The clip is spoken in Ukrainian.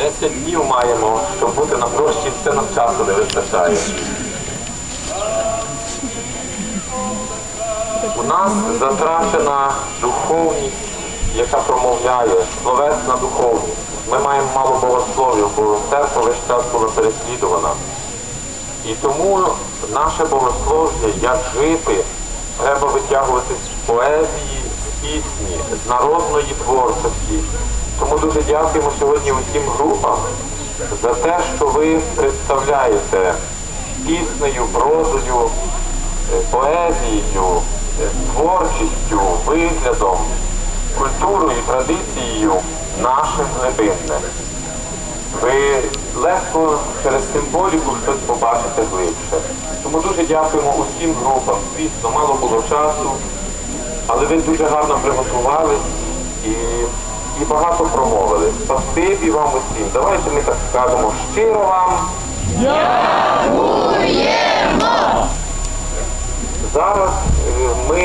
10 днів маємо, щоб бути на площі, це нам часу не вистачає. У нас затрачена духовність, яка промовляє, словесна духовність. Ми маємо мало богословів, бо церква весь час була переслідувана. І тому наше богослов'я, як жити, треба витягувати з поезії, з пісні, з народної творчості. Тому дуже дякуємо сьогодні усім групам за те, що ви представляєте піснею, прозою, е, поезією, е, творчістю, виглядом, культурою, традицією наше глибинне. Ви легко через символіку щось побачите глибше. Тому дуже дякуємо усім групам. Звісно, мало було часу, але ви дуже гарно приготувались і, і багато промовили. Спасибі вам усім. Давайте ми так скажемо щиро вам. Дякуємо! Зараз е, ми.